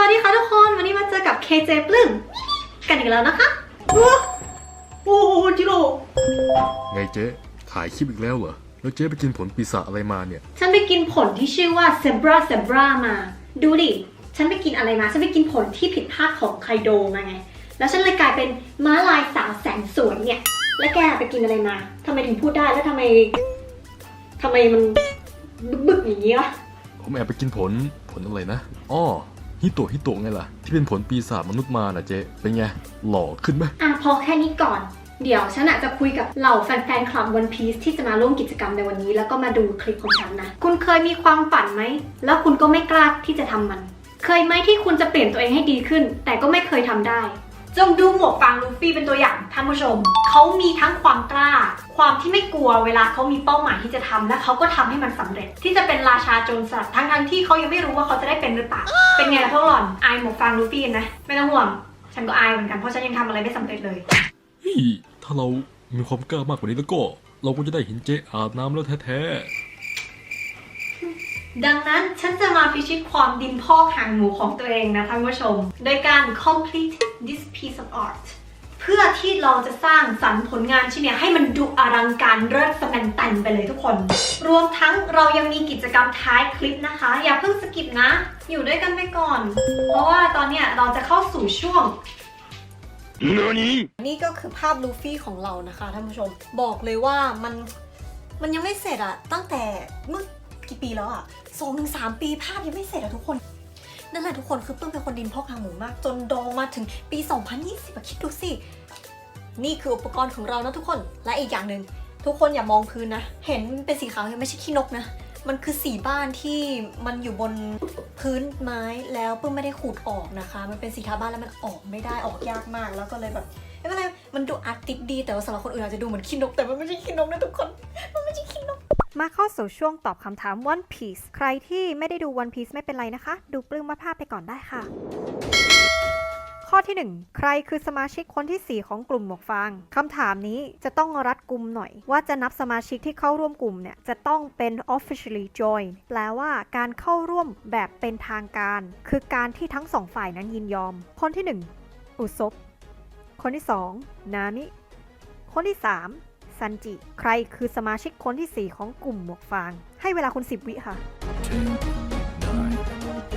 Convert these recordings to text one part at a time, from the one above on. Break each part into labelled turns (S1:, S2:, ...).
S1: วัสดีค่ะทุกคนวันนี้มาเจอกับ KJ ปลึ้งกันอีกแล้วนะคะ
S2: โอ้โหจิโร่
S3: ไงเจ๊ถ่ายคลิปอีกแล้วเหรอ แล้วเจ๊ไปกินผลปีศาจอะไรมาเนี่ย
S1: ฉันไปกินผลที่ชื่อว่า Zebra Zebra มา ดูดิ ฉันไปกินอะไรมา ฉันไปกินผลที่ผิดพลาดของไคโดมาไง แล้วฉันเลยกลายเป็นม้าลายสาวแสนสวยเนี่ย แล้วแกไปกินอะไรมาทำไมถึงพูดได้แล้วทำไมทำไมมันบึกๆอย่างนี้วะ
S3: ผมแอบไปกินผลผลอะไรนะ อ้อ ฮิโตะฮิโตะไงล่ะ ที่เป็นผลปีศาจมนุษย์มาน่ะเจ๊เป็นไง หล่อขึ้นไหม
S1: อะพอแค่นี้ก่อน เดี๋ยวฉันอาจจะคุยกับเหล่าแฟนๆคลับวันพีซที่จะมาร่วมกิจกรรมในวันนี้ แล้วก็มาดูคลิปของฉันนะ คุณเคยมีความฝันไหม แล้วคุณก็ไม่กล้าที่จะทำมัน เคยไหมที่คุณจะเปลี่ยนตัวเองให้ดีขึ้น แต่ก็ไม่เคยทำได้ จงดูหมวกฟางลูฟี่เป็นตัวอย่างท่านผู้ชม เขามีทั้งความกล้า ความที่ไม่กลัวเวลาเขามีเป้าหมายที่จะทำและเขาก็ทำให้มันสำเร็จ ที่จะเป็นราชาโจรสลัดทั้งทั้งที่เขายังไม่รู้ว่าเขาจะได้เป็นหรือเปล่าเป็นไงล่ะพวกหล่อนอายหมวกฟางลูฟี่นะไม่ต้องห่วง ฉันก็อายเหมือนกันเพราะฉันยังทำอะไรไม่สำเร็จเลย
S3: เฮ้ยถ้าเรามีความกล้ามากกว่านี้แล้วก็ เราก็จะได้เห็นเจ๊อาบน้ำแล้วแท้
S1: ดังนั้นฉันจะมาพิชิตความดินพอกหางหมูของตัวเองนะท่านผู้ชม โดยการ complete this piece of art เพื่อที่เราจะสร้างสรรค์ผลงานชิ้นเนี้ยให้มันดูอลังการเลิศสแมนตันไปเลยทุกคน รวมทั้งเรายังมีกิจกรรมท้ายคลิปนะคะ อย่าเพิ่งสกิปนะ อยู่ด้วยกันไปก่อน เพราะว่าตอนเนี้ยเราจะเข้าสู่ช่วง
S2: นี่ก็คือภาพลูฟี่ของเรานะคะท่านผู้ชม บอกเลยว่ามันมันยังไม่เสร็จอะตั้งแต่เมื่อ กี่ปีแล้วอะสองถึงสามปีภาพยังไม่เสร็จอะทุกคน นั่นแหละทุกคนคือเพิ่งเป็นคนดินพอกหางหมูมาก จนดองมาถึงปี 2020อะคิดดูสิ นี่คืออุปกรณ์ของเรานะทุกคน และอีกอย่างหนึ่งทุกคนอย่ามองพื้นนะ เห็นเป็นสีขาวยังไม่ใช่ขี้นกนะ มันคือสีบ้านที่มันอยู่บนพื้นไม้แล้วเพิ่งไม่ได้ขูดออกนะคะ มันเป็นสีทาบ้านแล้วมันออกไม่ได้ออกยากมากแล้วก็เลยแบบไม่เป็นไรมันดูอาร์ติสดี แต่ว่าสำหรับคนอื่นอาจจะดูเหมือนขี้นกแต่มันไม่ใช่ขี้นกนะทุกคน มา
S4: เข้าสู่ช่วงตอบคำถาม One Piece ใครที่ไม่ได้ดู One Piece ไม่เป็นไรนะคะ ดูปลื้มมาภาพไปก่อนได้ค่ะ ข้อที่ 1 ใครคือสมาชิกคนที่ 4 ของกลุ่มหมวกฟางคำถามนี้จะต้องรัดกุมหน่อย ว่าจะนับสมาชิกที่เข้าร่วมกลุ่มเนี่ย จะต้องเป็น officially join แปลว่าการเข้าร่วมแบบเป็นทางการ คือการที่ทั้งสองฝ่ายนั้นยินยอม คนที่ 1 อุซบคนที่ 2 นามิ คนที่ 3 ซันจิ ใครคือสมาชิกคนที่ 4 ของกลุ่มหมวกฟาง ให้เวลาคุณ 10 วิค่ะ
S5: two, nine,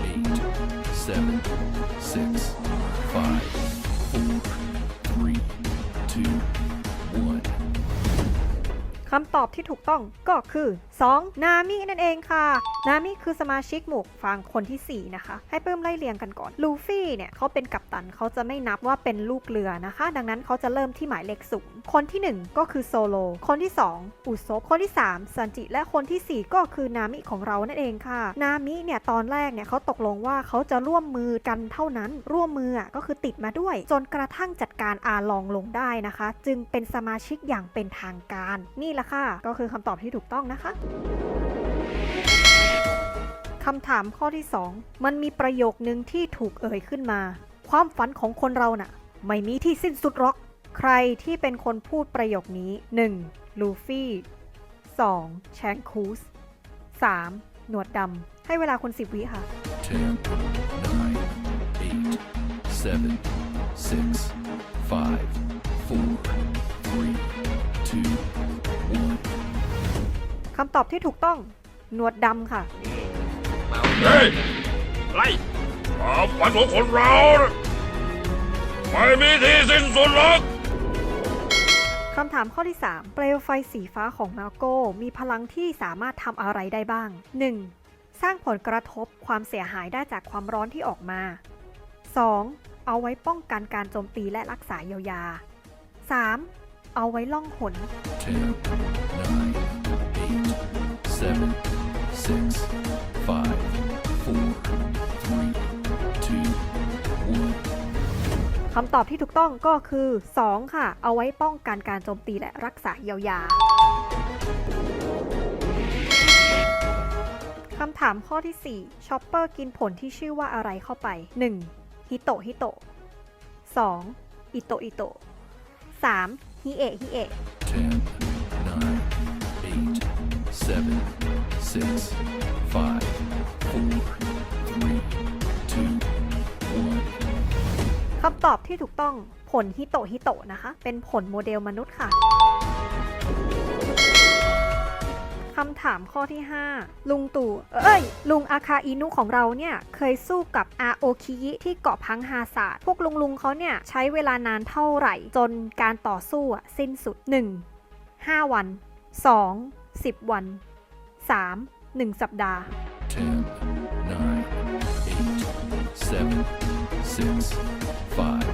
S5: eight, seven, six,
S4: คำตอบที่ถูกต้องก็คือ 2 นามินั่นเองค่ะ นามิคือสมาชิกหมวกฟางคนที่ 4 นะคะ ให้เพิ่มไล่เรียงกันก่อน ลูฟี่เนี่ยเขาเป็นกัปตันเขาจะไม่นับว่าเป็นลูกเรือนะคะ ดังนั้นเขาจะเริ่มที่หมายเลขศูนย์คนที่ 1 ก็คือโซโล คนที่ 2 อุซบคนที่ 3 ซันจิ และคนทีสี่ 4 ก็คือนามิของเรานั่นเองค่ะ นามิเนี่ยตอนแรกเนี่ยเขาตกลงว่าเขาจะร่วมมือกันเท่านั้น ร่วมมืออะก็คือติดมาด้วย จนกระทั่งจัดการอาลองลงได้นะคะ จึงเป็นสมาชิกอย่างเป็นทางการนี่แหละละค่ะ ก็คือคำตอบที่ถูกต้องนะคะคำถามข้อที่ 2 มันมีประโยคนึงที่ถูกเอ่ยขึ้นมา ความฝันของคนเรานะ่ะ ไม่มีที่สิ้นสุดหรอก ใครที่เป็นคนพูดประโยคนี้ 1. ลูฟี่ 2. แชงคูส 3. หนวดดำ ให้เวลาคุณสิบวิค่ะ
S5: 10 9 8 7 6 5 4
S4: คำตอบที่ถูกต้องหนวดดำค่ะ
S6: เฮ้ยไล่ความฝันของคนเราน่ะไม่มีที่สิ้นสุดหรอก
S4: คำถามข้อที่ 3 เปลวไฟสีฟ้าของมาโก้มีพลังที่สามารถทำอะไรได้บ้าง 1. สร้างผลกระทบความเสียหายได้จากความร้อนที่ออกมา 2. เอาไว้ป้องกันการโจมตีและรักษาเยียวยา 3. เอาไว้ล่องหน
S5: Ten, nine, eight, seven, six, five, four, three, two, one.
S4: คำตอบที่ถูกต้องก็คือ 2 ค่ะ เอาไว้ป้องกันการโจมตีและรักษาเยียวยาคำถามข้อที่ 4ชอปเปอร์กินผลที่ชื่อว่าอะไรเข้าไป 1. ฮิโตะฮิโตะ 2. อิโตะอิโตะ 3. ฮิเอะฮิเอะ
S5: Ten, nine, eight, seven, six, five, four, three, two,
S7: คำตอบที่ถูกต้องผลฮิโตฮิโตนะคะ เป็นผลโมเดลมนุษย์ค่ะคำถามข้อที่ 5 ลุงตู่ เอ้ย ลุงอาคาอินุของเราเนี่ย เคยสู้กับอาโอคิยิที่เกาะพังฮาซาดพวกลุงลุงเขาเนี่ย ใช้เวลานานเท่าไหร่ จนการต่อสู้สิ้นสุด 1. 5 วัน 2. 10 วัน 3. 1 สัปดาห์
S5: Ten, nine, eight, seven, six, five,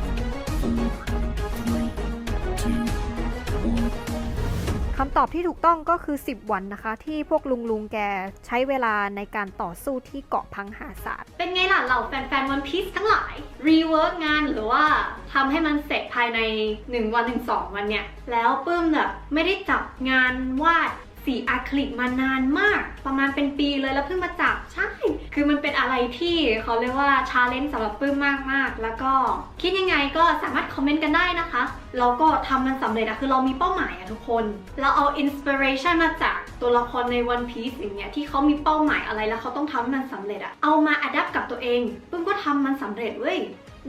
S5: four, three, two, one.
S7: คำตอบที่ถูกต้องก็คือ 10 วันนะคะ ที่พวกลุงลุงๆแกใช้เวลาในการต่อสู้ที่เกาะพังหาศาสตร์
S4: เป็นไงล่ะเหล่าแฟนๆวันพีซทั้งหลาย รีเวิร์กงานหรือว่าทำให้มันเสร็จภายใน 1 วันถึง2วันเนี่ย แล้วปื้มแบบไม่ได้จับงานวาด สีอะคริลิกมานานมาก ประมาณเป็นปีเลยแล้วเพิ่งมาจับใช่ คือมันเป็นอะไรที่เขาเรียกว่าชาเลนจ์สำหรับปื้มมากๆ แล้วก็คิดยังไงก็สามารถคอมเมนต์กันได้นะคะเราก็ทำมันสำเร็จอะคือเรามีเป้าหมายอะทุกคน เราเอาอินสปิเรชันมาจากตัวละครใน One Piece อย่างเงี้ยที่เขามีเป้าหมายอะไรแล้วเขาต้องทำให้มันสำเร็จอะเอามาอัดแอปกับตัวเองปึ้มก็ทำมันสำเร็จเว้ย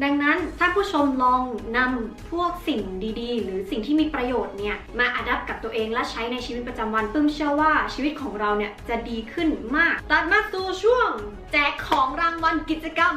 S4: ดังนั้นถ้าผู้ชมลองนำพวกสิ่งดีๆ หรือสิ่งที่มีประโยชน์เนี่ยมาอัดับกับตัวเองและใช้ในชีวิตประจำวันปึ้มเชื่อว่าชีวิตของเราเนี่ยจะดีขึ้นมาก ตัดมาสู่ช่วง แจกของรางวัลกิจกรรม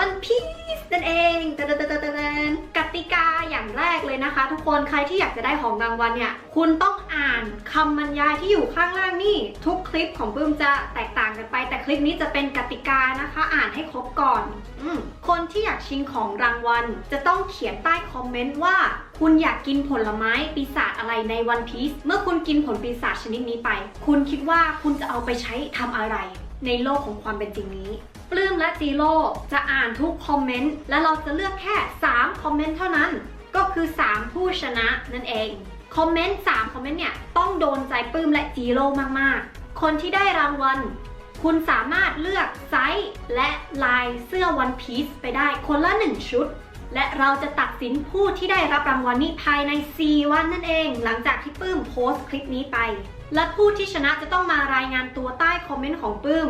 S4: One Piece นั่นเองตะตะตะตะตะตะกติกาอย่างแรกเลยนะคะ ทุกคนใครที่อยากจะได้ของรางวัลเนี่ย คุณต้องอ่านคำบรรยายที่อยู่ข้างล่างนี่ ทุกคลิปของปื้มจะแตกต่างกันไป แต่คลิปนี้จะเป็นกติกานะคะ อ่านให้ครบก่อนอคนที่อยากชิงของรางวัล จะต้องเขียนใต้คอมเมนต์ว่า คุณอยากกินผลไม้ปีศาจอะไรใน One Piece เมื่อคุณกินผลปีศาจชนิดนี้ไป คุณคิดว่าคุณจะเอาไปใช้ทำอะไร ในโลกของความเป็นจริงนี้ ปลื้มและจีโร่จะอ่านทุกคอมเมนต์ และเราจะเลือกแค่ 3 คอมเมนต์เท่านั้น ก็คือ 3 ผู้ชนะนั่นเอง คอมเมนต์ 3 คอมเมนต์เนี่ย ต้องโดนใจปลื้มและจีโร่มาก ๆ คนที่ได้รางวัล คุณสามารถเลือกไซส์และลายเสื้อ One Piece ไปได้คนละ 1 ชุด และเราจะตัดสินผู้ที่ได้รับรางวัลนี้ภายใน 4 วันนั่นเอง หลังจากที่ปื้มโพสต์คลิปนี้ไป และผู้ที่ชนะจะต้องมารายงานตัวใต้คอมเมนต์ของปื้ม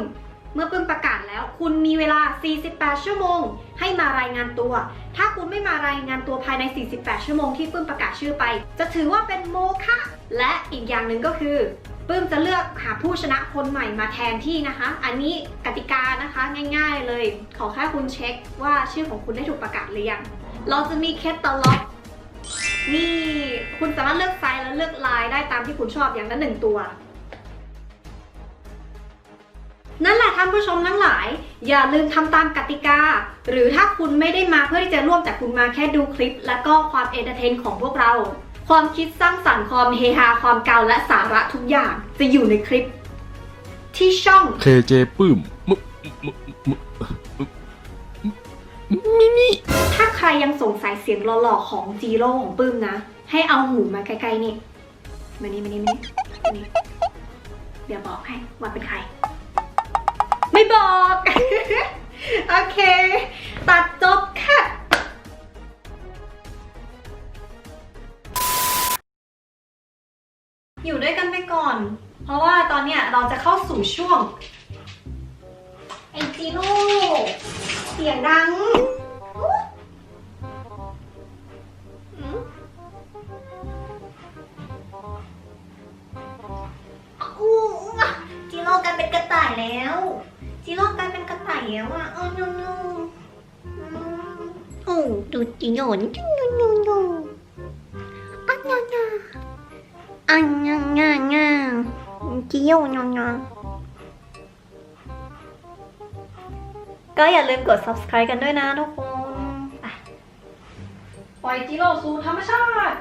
S4: เมื่อปื้มประกาศแล้ว คุณมีเวลา 48 ชั่วโมง ให้มารายงานตัว ถ้าคุณไม่มารายงานตัวภายใน 48 ชั่วโมงที่ปื้มประกาศชื่อไป จะถือว่าเป็นโมฆะและอีกอย่างหนึ่งก็คือปื้มจะเลือกหาผู้ชนะคนใหม่มาแทนที่นะคะ อันนี้กติกานะคะง่าย ๆเลย ขอแค่คุณเช็คว่าชื่อของคุณได้ถูกประกาศหรือยัง เราจะมีแคตตาล็อกนี่ คุณสามารถเลือกไซส์และเลือกลายได้ตามที่คุณชอบอย่างละหนึ่งตัว นั่นแหละท่านผู้ชมทั้งหลาย อย่าลืมทำตามกติกา หรือถ้าคุณไม่ได้มาเพื่อที่จะร่วมแต่คุณมาแค่ดูคลิป และก็ความเอนเตอร์เทนของพวกเรา ความคิดสร้างสรรค์ความเฮฮาความเกาและสาระทุกอย่างจะอยู่ในคลิป ที่ช่อง
S3: เคเจปื้มมึมึมึมิมิ
S4: ถ้าใครยังสงสัยเสียงหล่อๆของจีโร่ของปื้มนะ ให้เอาหูมาใกล้ๆนี่มานี่มานี่มานี่มานี่เดี๋ยวบอกให้ว่าเป็นใคร ไม่บอก โอเค ตัดจบค่ะอยู่ด้วยกันไปก่อน เพราะว่าตอนเนี้ยเราจะเข้าสู่ช่วง ไอจีโร่เสียงดังอืมอู้จิโร่กลายเป็นกระต่ายแล้ว จิโร่กลายเป็นกระต่ายแล้วอะเออนุ่มโอ้ดูจิโร่นุ่มนุ่มนุ่มอันยังงางนนั้จิโร่นุ่ก็อย่าลืมกด subscribe กันด้วยนะทุกคนปล่อยจิโร่สู่ธรรมชาติ